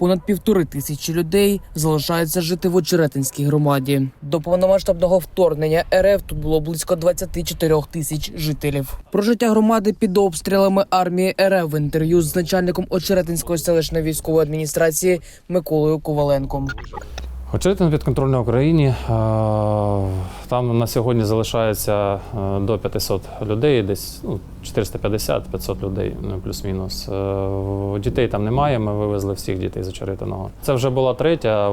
понад півтори тисячі людей залишаються жити в Очеретинській громаді. До повномасштабного вторгнення РФ тут було близько 24 тисяч жителів. Про життя громади під обстрілами армії РФ в інтерв'ю з начальником Очеретинської селищної військової адміністрації Миколою Коваленком. Очеретин підконтрольна Україні. е, Там на сьогодні залишається е, до 500 людей, десь ну, 450-500 людей, ну, плюс-мінус. Е, Дітей там немає. Ми вивезли всіх дітей з Очеретиного. Це вже була третя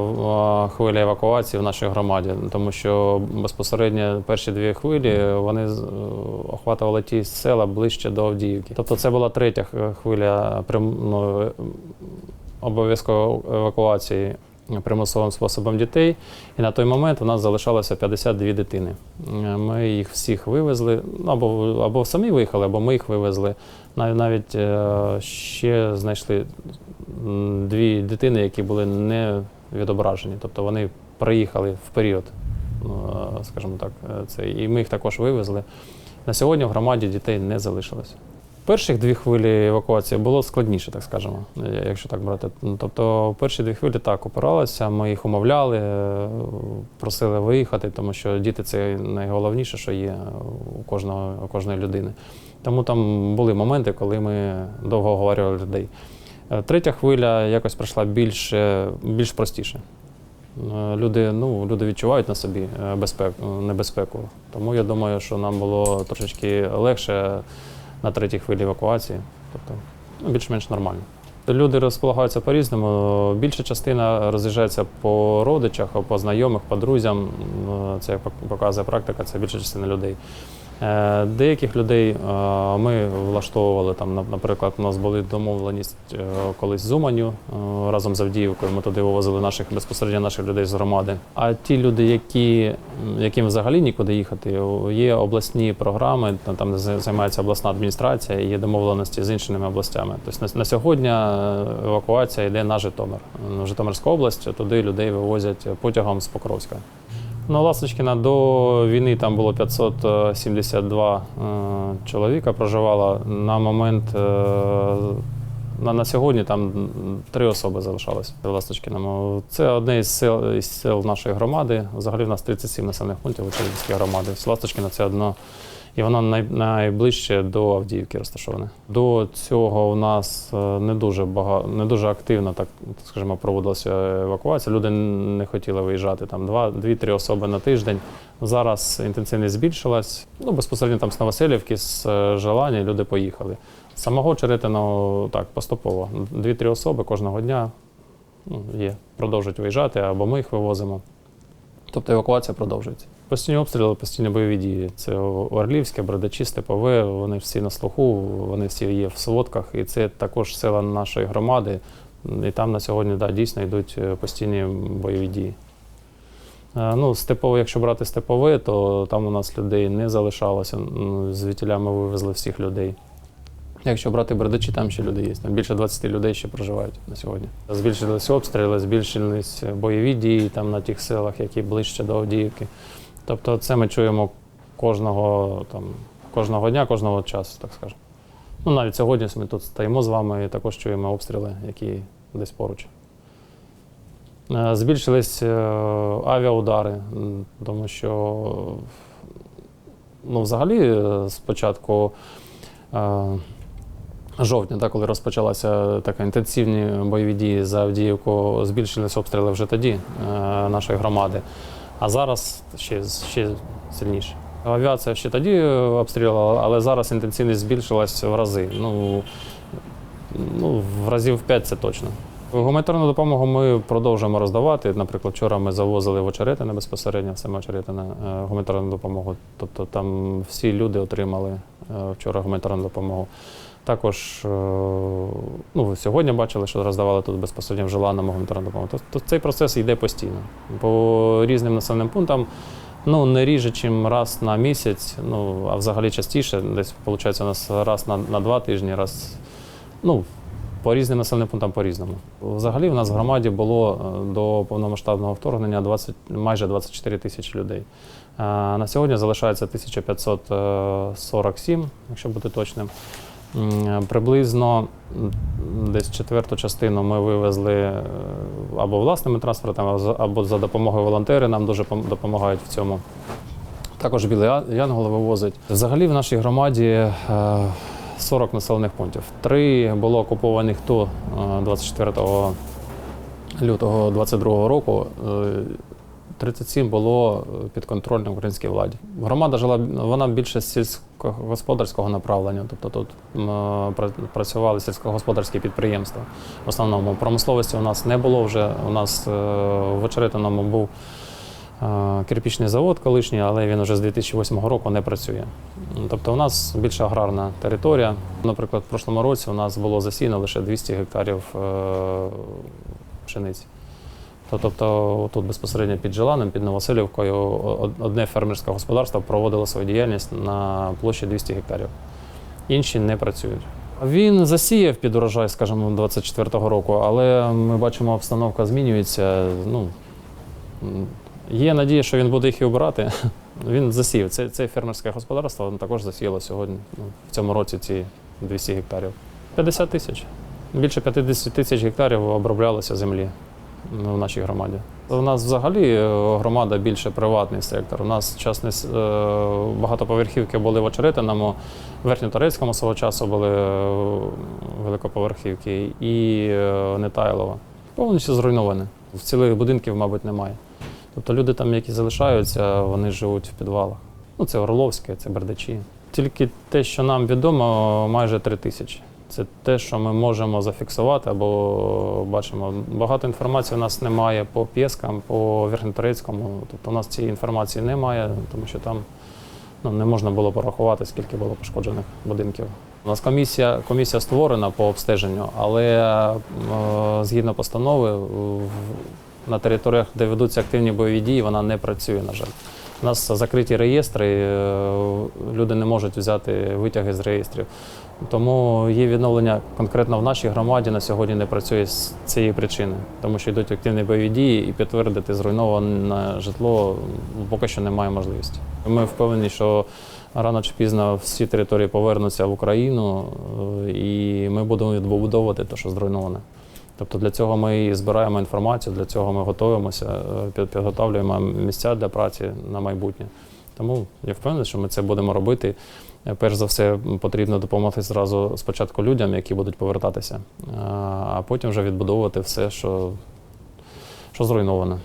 хвиля евакуації в нашій громаді, тому що безпосередньо перші дві хвилі вони охватували ті села ближче до Авдіївки. Тобто це була третя хвиля ну, обов'язкової евакуації примусовим способом дітей. І на той момент у нас залишалося 52 дитини. Е, Ми їх всіх вивезли, або, або самі виїхали, або ми їх вивезли. Нав- Навіть е, ще знайшли дві дитини, які були не відображені. Тобто вони приїхали в період, ну, е, скажімо так, е, це, і ми їх також вивезли. На сьогодні в громаді дітей не залишилося. Перших дві хвилі евакуації було складніше, так скажемо, якщо так брати. Ну, Тобто, перші дві хвилі так опиралися, ми їх умовляли, просили виїхати, тому що діти це найголовніше, що є у кожного у кожної людини. Тому там були моменти, коли ми довго оговорювали людей. Е, Третя хвиля якось пройшла більш, е, більш простіше. Е, Люди, ну, люди відчувають на собі безпеку, небезпеку. Тому я думаю, що нам було трошечки легше на третій хвилі евакуації. Тобто ну, більш-менш нормально. Люди розполагаються по-різному. Більша частина роз'їжджається по родичах, по знайомих, по друзям. Це як показує практика, це більша частина людей. Е, Деяких людей е, ми влаштовували там, на- наприклад, у нас були домовленість е, колись з Уманю разом з Авдіївкою. Ми туди вивозили наших безпосередньо наших людей з громади. А ті люди, які, яким взагалі нікуди їхати, є обласні програми, там, займається обласна адміністрація, є домовленості з іншими областями. Тобто на, сьогодні евакуація йде на Житомир. В Житомирську область туди людей вивозять потягом з Покровська. Ну, Ласточкіна до війни там було 572 е, чоловіка проживало. На момент е, на, на сьогодні там три особи залишалось в Ласточкіному. Це одне із сел, із сел нашої громади. Взагалі в нас 37 населених пунктів в громади. Ласточкіна це одно. І воно найближче до Авдіївки розташоване. До цього у нас е, не дуже багато, не дуже активно, так скажімо, проводилася евакуація. Люди не хотіли виїжджати там два, дві-три особи на тиждень. Зараз інтенсивність збільшилась. Ну безпосередньо там з Новоселівки, з е, Желання люди поїхали. Самого Черетиного так поступово. Дві-три особи кожного дня ну, є, продовжують виїжджати, або ми їх вивозимо. Тобто евакуація продовжується. Постійні обстріли, постійні бойові дії. Це Орлівське, Брадачі, Степове, вони всі на слуху, вони всі є в сводках, і це також села нашої громади. І там на сьогодні да, дійсно йдуть е, постійні бойові дії. Е, Ну, степове, якщо брати степове, то там у нас людей не залишалося. Звідтіля ми вивезли всіх людей. Якщо брати брадачі, там ще люди є. Там більше 20 людей ще проживають на сьогодні. Збільшилися обстріли, збільшились бойові дії там на тих селах, які ближче до Авдіївки. Тобто це ми чуємо кожного, там, кожного дня, кожного часу, так скажемо. Ну, навіть сьогодні ми тут стоїмо з вами і також чуємо обстріли, які десь поруч. Е, Збільшились е, авіаудари, тому що ну, взагалі е, спочатку жовтня, так, коли розпочалися такі інтенсивні бойові дії за Авдіївку, збільшились обстріли вже тоді нашої громади. А зараз ще, ще сильніше. Авіація ще тоді обстрілювала, але зараз інтенсивність збільшилась в рази. Ну, ну, в разів 5 це точно. Гуманітарну допомогу ми продовжуємо роздавати. Наприклад, вчора ми завозили в Очеретине безпосередньо, саме Очеретине е, гуманітарну допомогу. Тобто там всі люди отримали е, вчора гуманітарну допомогу. Також е, ну, сьогодні бачили, що роздавали тут безпосередньо в Желаному гуманітарну допомогу. Тобто цей процес йде постійно. По різним населеним пунктам ну, не ріже, чим раз на місяць, ну, а взагалі частіше, десь виходить у нас раз на, на два тижні, раз. Ну, по різним населеним пунктам по-різному. Взагалі в нас в громаді було е, до повномасштабного вторгнення 20, майже 24 тисячі людей. Е, На сьогодні залишається 1547, якщо бути точним. Приблизно десь четверту частину ми вивезли е, або власними транспортами, або за- допомогою волонтерів нам дуже допомагають в цьому. Також білий Янгол вивозить. Взагалі в нашій громаді е, 40 населених пунктів. Три було окупованих до е, 24 лютого 22 року. Е, 37 було е, підконтрольно українській владі. Громада жила вона більше сільськогосподарського направлення, тобто тут працювали сільськогосподарські підприємства. В основному промисловості у нас не було вже. У нас е, в Очеретиному був е, кирпічний завод колишній, але він вже з 2008 року не працює. Тобто у нас більше аграрна територія. Наприклад, в прошлому році у нас було засіяно лише 200 гектарів пшениці. То- Тобто тут безпосередньо під Желаном, під Новоселівкою одне фермерське господарство проводило свою діяльність на площі 200 гектарів. Інші не працюють. Він засіяв під урожай, скажімо, 24-го року, але ми бачимо, обстановка змінюється. Ну, є надія, що він буде їх і обирати. Він засіяв. Це, це фермерське господарство воно також засіяло сьогодні, ну, в цьому році ці 200 гектарів. 50 тисяч. Більше 50 тисяч гектарів оброблялося землі в нашій громаді. У нас взагалі е, громада більше приватний сектор. У нас частний е, багатоповерхівки були в Очеретиному, в Верхньоторецькому свого часу були е, великоповерхівки і е, Нетайлова. Повністю зруйновані. В цілих будинків, мабуть, немає. Тобто люди там, які залишаються, вони живуть в підвалах. Ну, це Орловське, це Бердачі. Тільки те, що нам відомо, майже три тисячі. Це те, що ми можемо зафіксувати або бачимо. Багато інформації у нас немає по Пєскам, по Верхньоторецькому. Тобто у нас цієї інформації немає, тому що там ну, не можна було порахувати, скільки було пошкоджених будинків. У нас комісія, комісія створена по обстеженню, але е, згідно постанови на територіях, де ведуться активні бойові дії, вона не працює, на жаль. У нас закриті реєстри, е, люди не можуть взяти витяги з реєстрів. Тому є відновлення конкретно в нашій громаді на сьогодні не працює з цієї причини, тому що йдуть активні бойові дії і підтвердити зруйноване житло поки що немає можливості. Ми впевнені, що рано чи пізно всі території повернуться в Україну, е, і ми будемо відбудовувати те, що зруйноване. Тобто для цього ми і збираємо інформацію, для цього ми готуємося, е, підготовлюємо місця для праці на майбутнє. Тому я впевнений, що ми це будемо робити. Е, Перш за все, потрібно допомогти зразу спочатку людям, які будуть повертатися, а а потім вже відбудовувати все, що, що зруйноване.